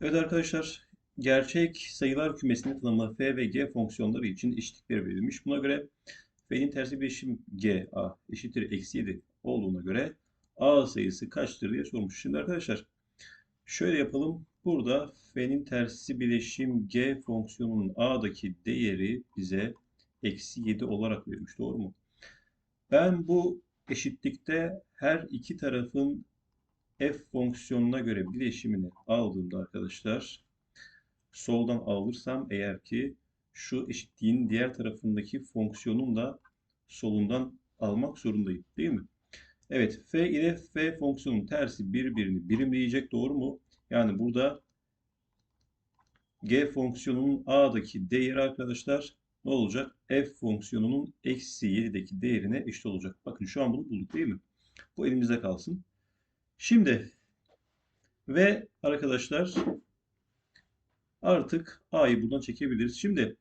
Evet arkadaşlar, gerçek sayılar kümesinin tanımı f ve g fonksiyonları için eşitlikleri verilmiş. Buna göre f'nin tersi bileşim g a eşittir eksi 7 olduğuna göre a sayısı kaçtır diye sormuş. Şimdi arkadaşlar şöyle yapalım. Burada f'nin tersi bileşim g fonksiyonunun a'daki değeri bize eksi 7 olarak verilmiş. Doğru mu? Ben bu eşitlikte her iki tarafın f fonksiyonuna göre bileşimini aldığımda arkadaşlar soldan alırsam eğer ki şu eşitliğin diğer tarafındaki fonksiyonun da solundan almak zorundayım. Değil mi? Evet. F ile F fonksiyonun tersi birbirini birimleyecek. Doğru mu? Yani burada G fonksiyonunun A'daki değeri arkadaşlar ne olacak? F fonksiyonunun eksi 7'deki değerine eşit olacak. Bakın şu an bunu bulduk değil mi? Bu elimizde kalsın. Şimdi ve arkadaşlar artık a'yı buradan çekebiliriz. Şimdi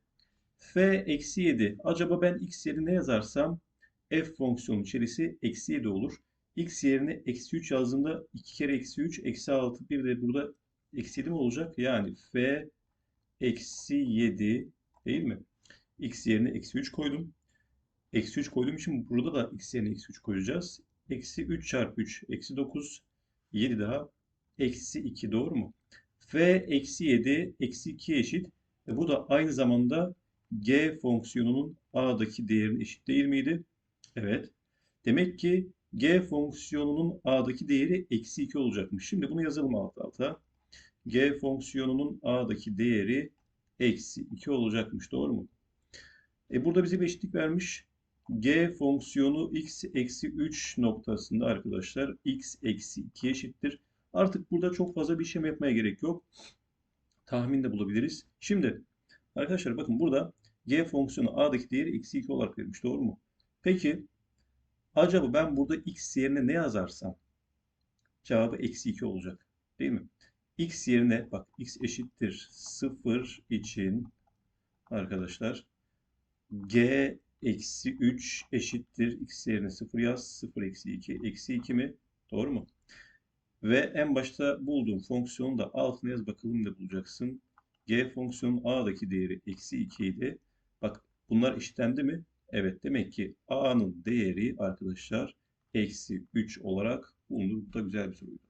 f eksi 7. Acaba ben x yerine ne yazarsam f fonksiyonu içerisi eksi 7 olur. x yerine eksi 3 yazdığımda 2 kere eksi 3 eksi 6 bir de burada eksi 7 mi olacak? Yani f eksi 7 değil mi? x yerine eksi 3 koydum. Eksi 3 koyduğum için burada da x yerine eksi 3 koyacağız. Eksi 3 çarpı 3 eksi 9 7 daha eksi 2 doğru mu? F eksi 7 eksi 2 eşit. E bu da aynı zamanda G fonksiyonunun A'daki değerine eşit değil miydi? Evet. Demek ki G fonksiyonunun A'daki değeri eksi 2 olacakmış. Şimdi bunu yazalım alt alta. G fonksiyonunun A'daki değeri eksi 2 olacakmış. Doğru mu? E burada bize bir eşitlik vermiş g fonksiyonu x eksi 3 noktasında arkadaşlar x eksi 2 eşittir. Artık burada çok fazla bir işlem yapmaya gerek yok. Tahmin de bulabiliriz. Şimdi arkadaşlar bakın burada g fonksiyonu a'daki değeri eksi 2 olarak verilmiş. Doğru mu? Peki acaba ben burada x yerine ne yazarsam cevabı eksi 2 olacak. Değil mi? x yerine bak x eşittir 0 için arkadaşlar g eksi 3 eşittir. X yerine 0 yaz. 0 eksi 2. Eksi 2 mi? Doğru mu? Ve en başta bulduğum fonksiyonu da altına yaz bakalım ne bulacaksın. G fonksiyonun A'daki değeri eksi 2 idi. Bak bunlar eşitlendi mi? Evet demek ki A'nın değeri arkadaşlar eksi 3 olarak bulunur. Bu da güzel bir soruydu.